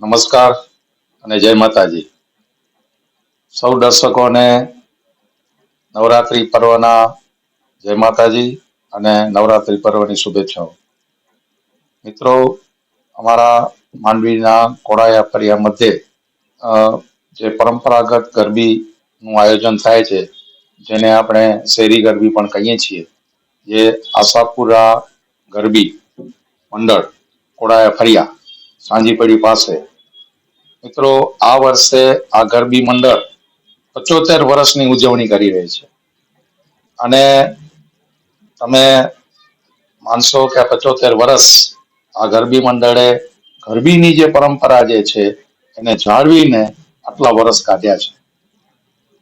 નમસ્કાર અને જય માતાજી. સૌ દર્શકોને નવરાત્રિ પર્વના જય માતાજી અને નવરાત્રિ પર્વની શુભેચ્છાઓ. મિત્રો, અમારા માંડવીના કોળાયા ફરિયા મધ્યે જે પરંપરાગત ગરબીનું આયોજન થાય છે, જેને આપણે શેરી ગરબી પણ કહીએ છીએ, જે આશાપુરા ગરબી મંડળ કોળાયા ફરિયા સાંજીપડી પાસે. મિત્રો, આ વર્ષે આ ગરબી મંડળ પચોતેર વર્ષની ઉજવણી કરી રહી છે. અને તમે માનશો કે પચોતેર વર્ષ આ ગરબી મંડળે ગરબીની જે પરંપરા જે છે, એને જાળવીને આટલા વર્ષ કાઢ્યા છે.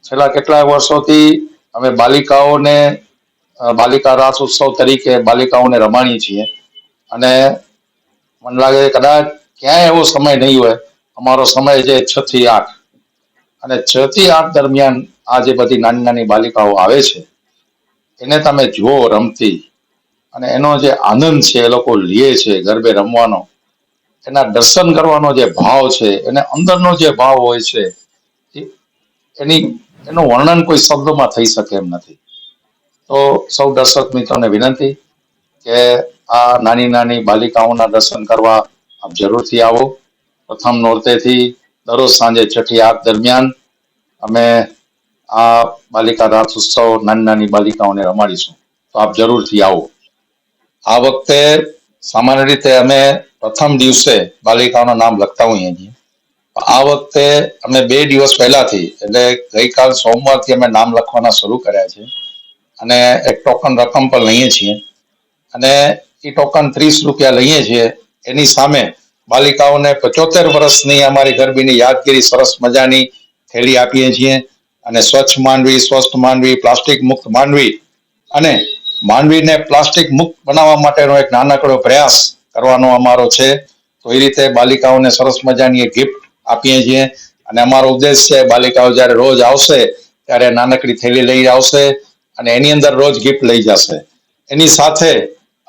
છેલ્લા કેટલાય વર્ષોથી અમે બાલિકાઓને બાલિકા રાસ ઉત્સવ તરીકે બાલિકાઓને રમાણીએ છીએ. અને મને લાગે કદાચ ક્યાંય એવો સમય નહીં હોય. અમારો સમય છે છ થી આઠ. અને છ થી આઠ દરમિયાન આ જે બધી નાની નાની બાલિકાઓ આવે છે, એને તમે જુઓ રમતી. અને એનો જે આનંદ છે એ લોકો લે છે ગરબે રમવાનો. એના દર્શન કરવાનો જે ભાવ છે, એને અંદરનો જે ભાવ હોય છે એની, એનું વર્ણન કોઈ શબ્દોમાં થઈ શકે એમ નથી. તો સૌ દર્શક મિત્રોને વિનંતી કે આ નાની નાની બાલિકાઓના દર્શન કરવા આપ જરૂરથી આવો. પ્રથમ નોરતેથી દરરોજ સાંજે છઠ્ઠી આઠ દરમિયાન અમે આ બાલિકા રાત ઉત્સવ નાની નાની બાલિકાઓને રમાડીશું. તો આપ જરૂરથી આવો. આ વખતે સામાન્ય રીતે અમે પ્રથમ દિવસે બાલિકાઓના નામ લખતા હોઈએ છીએ. આ વખતે અમે બે દિવસ પહેલાથી, એટલે ગઈકાલ સોમવારથી અમે નામ લખવાના શરૂ કર્યા છે. અને એક ટોકન રકમ પણ લઈએ છીએ. અને એ ટોકન ત્રીસ રૂપિયા લઈએ છીએ. એની સામે બાલિકાઓને પચોતેર વર્ષની અમારી ગરબીની યાદગીરી સરસ મજાની થેલી આપીએ છીએ અને સ્વચ્છ માંડવી, સ્વસ્થ માંડવી, પ્લાસ્ટિક મુક્ત માંડવી અને માંડવીને પ્લાસ્ટિક મુક્ત બનાવવા માટેનો એક નાનકડો પ્રયાસ કરવાનો અમારો છે. તો એ રીતે બાલિકાઓને સરસ મજાની ગિફ્ટ આપીએ છીએ અને અમારો ઉદ્દેશ છે, બાલિકાઓ જ્યારે રોજ આવશે ત્યારે નાનકડી થેલી લઈ આવશે અને એની અંદર રોજ ગિફ્ટ લઈ જશે. એની સાથે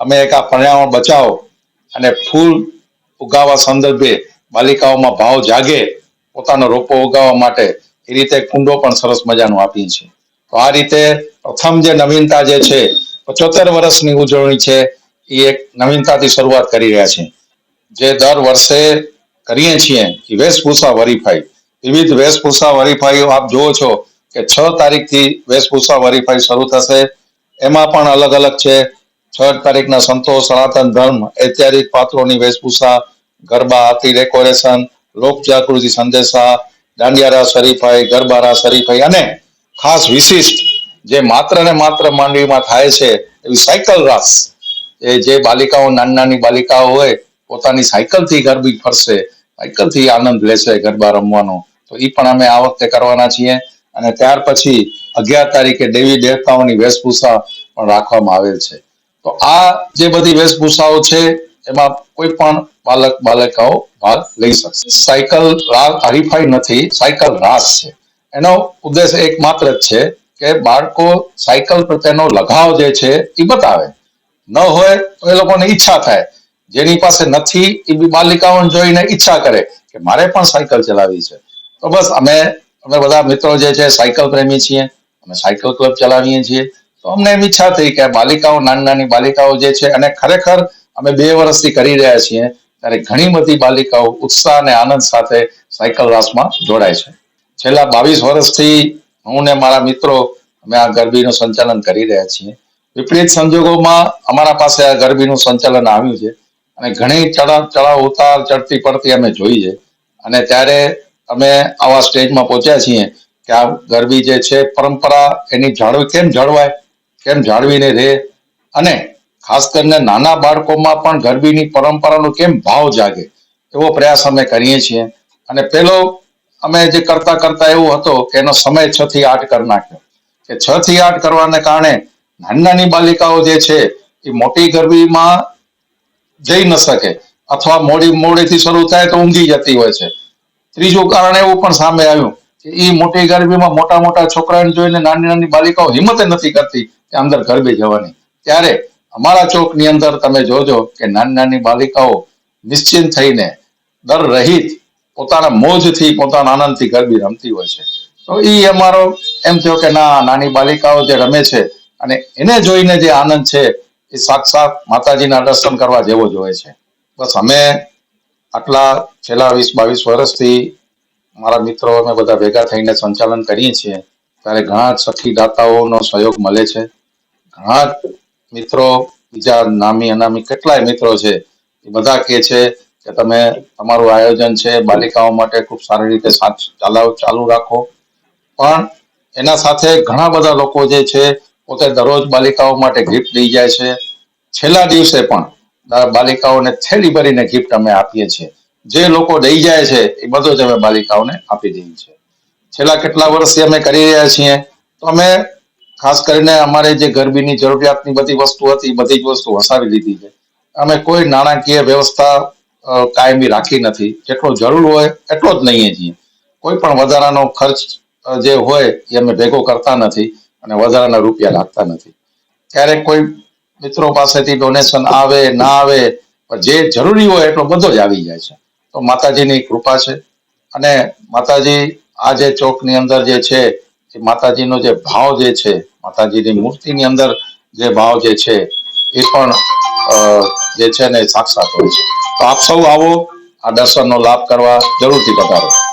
અમે એક આ પર્યાવરણ બચાવ અને ફૂલ ઉગાવવા સંદર્ભે બાલિકાઓમાં ભાવ જાગે, પોતાનો રોપો ઉગાવવા માટે એ રીતે કુંડો પણ સરસ મજાનો આપીએ છીએ. તો આ રીતે પ્રથમ જે નવીનતા જે છે, પચોતેર વર્ષની ઉજવણી છે, એ એક નવીનતાથી શરૂઆત કરી રહ્યા છે. જે દર વર્ષે કરીએ છીએ, એ વેશભૂષા વરીફાઈ. વિવિધ વેશભૂષા વરીફાઈઓ આપ જુઓ છો કે છ તારીખથી વેશભૂષા વરીફાઈ શરૂ થશે. એમાં પણ અલગ અલગ છે. છ તારીખના સંતોષ સનાતન ધર્મ, ઐતિહાસિક પાત્રોની વેશભૂષા, ગરબા આરતી ડેકોરેશન લોક જાગૃતિ સંદેશા, દાંડિયારા શરીફાઈ, ગરબારા હરીફાઈ અને ખાસ વિશિષ્ટ જે માત્ર ને માત્ર માંડવીમાં થાય છે, એવી સાયકલ રાસ. એ જે બાલિકાઓ, નાની નાની બાલિકાઓ હોય, પોતાની સાયકલથી ગરબી ફરશે, સાયકલથી આનંદ લેશે ગરબા રમવાનો. તો એ પણ અમે આ વખતે કરવાના છીએ અને ત્યાર પછી અગિયાર તારીખે દેવી દેવતાઓની વેશભૂષા પણ રાખવામાં આવેલ છે. તો આ જે બધી વેશભૂષાઓ છે, એમાં કોઈ પણ બાલક, બાલિકાઓ ભાગ લઈ શકશે. સાયકલ હરીફાઈ નથી, સાયકલ રાસ છે. એનો ઉદ્દેશ એક માત્ર જ છે કે બાળકો સાયકલ પ્રત્યેનો લગાવ જે છે એ બતાવે. ન હોય તો એ લોકોને ઈચ્છા થાય. જેની પાસે નથી એ બાલિકાઓને જોઈને ઈચ્છા કરે કે મારે પણ સાયકલ ચલાવવી છે. તો બસ અમે અમે બધા મિત્રો જે છે સાયકલ પ્રેમી છીએ. અમે સાયકલ ક્લબ ચલાવીએ છીએ. તો અમને એમ ઈચ્છા થઈ કે બાલિકાઓ, નાની નાની બાલિકાઓ જે છે અને ખરેખર અમે બે વર્ષથી કરી રહ્યા છીએ, ત્યારે ઘણી બધી બાલિકાઓ ઉત્સાહ અને આનંદ સાથે સાયકલ રાસમાં જોડાય છે. છેલ્લા બાવીસ વર્ષથી હું ને મારા મિત્રો અમે આ ગરબીનું સંચાલન કરી રહ્યા છીએ. વિપરીત સંજોગોમાં અમારા પાસે આ ગરબીનું સંચાલન આવ્યું છે અને ઘણી ચડાવ ચડાવ ઉતાર ચડતી પડતી અમે જોઈ છે. અને ત્યારે અમે આવા સ્ટેજમાં પહોંચ્યા છીએ કે આ ગરબી જે છે પરંપરા એની જાળવી કેમ જળવાય? કેમ જાળવીને રહે? અને ખાસ કરીને નાના બાળકોમાં પણ ગરબીની પરંપરાનો કેમ ભાવ જાગે? એવો પ્રયાસ અમે કરીએ છીએ. અને પેલો અમે જે કરતા કરતા એવું હતો કે એનો સમય છ થી આઠ કરી નાખ્યો. કે છ થી આઠ કરવાને કારણે નાની નાની બાલિકાઓ જે છે, એ મોટી ગરબીમાં જઈ ન શકે. અથવા મોડી મોડેથી શરૂ થાય તો ઊંઘી જતી હોય છે. ત્રીજું કારણ એવું પણ સામે આવ્યું એ મોટી ગરબીમાં મોટા મોટા છોકરાને જોઈને નાની નાની બાલિકાઓ હિંમત નથી કરતી કે અંદર ગરબે જવાની. ત્યારે અમારા ચોકની અંદર તમે જોજો કે નાની નાની બાલિકાઓ નિશ્ચિંત થઈને દર રહિત પોતાના મોજથી, પોતાના આનંદથી ગરબી રમતી હોય છે. તો એ અમારો એમ થયો કે ના, નાની બાલિકાઓ જે રમે છે અને એને જોઈને જે આનંદ છે એ સાક્ષાત માતાજીના દર્શન કરવા જેવો જ હોય છે. બસ અમે આટલા છેલ્લા વીસ, બાવીસ વર્ષથી મારા મિત્રો અમે બધા ભેગા થઈને સંચાલન કરીએ છીએ, ત્યારે ઘણા સખી દાતાઓનો સહયોગ મળે છે. ઘણા મિત્રો, બીજા નામી, અનામી કેટલાય મિત્રો છે, એ બધા કહે છે કે તમે તમારું આયોજન છે, બાલિકાઓ માટે ખૂબ સારી રીતે ચલાવ, ચાલુ રાખો. પણ એના સાથે ઘણા બધા લોકો જે છે, પોતે દરરોજ બાલિકાઓ માટે ગિફ્ટ દઈ જાય છે. છેલ્લા દિવસે પણ બાલિકાઓને થેલી ભરીને ગિફ્ટ અમે આપીએ છીએ. જે લોકો દઈ જાય છે, એ બધું જ અમે બાલિકાઓને આપી દઈએ છીએ. છેલ્લા કેટલા વર્ષથી અમે કરી રહ્યા છીએ, તો અમે ખાસ કરીને અમારે જે ગરબીની જરૂરિયાતની બધી વસ્તુ હતી બધી જ વસ્તુ વસાવી લીધી છે. અમે કોઈ નાણાકીય વ્યવસ્થા કાયમી રાખી નથી. જેટલો જરૂર હોય, એટલો જ લઈએ છીએ. કોઈ પણ વધારાનો ખર્ચ જે હોય, એ અમે ભેગો કરતા નથી અને વધારાના રૂપિયા લાગતા નથી. ક્યારેક કોઈ મિત્રો પાસેથી ડોનેશન આવે, ના આવે જે જરૂરી હોય, એટલો બધો જ આવી જાય છે. તો માતાજીની કૃપા છે. અને માતાજી આ જે ચોકની અંદર જે છે, એ માતાજીનો જે ભાવ જે છે, માતાજીની મૂર્તિની અંદર જે ભાવ જે છે, એ પણ જે છે ને સાક્ષાત હોય છે. તો આપ સૌ આવો, આ દર્શનનો લાભ કરવા જરૂરથી પધારો.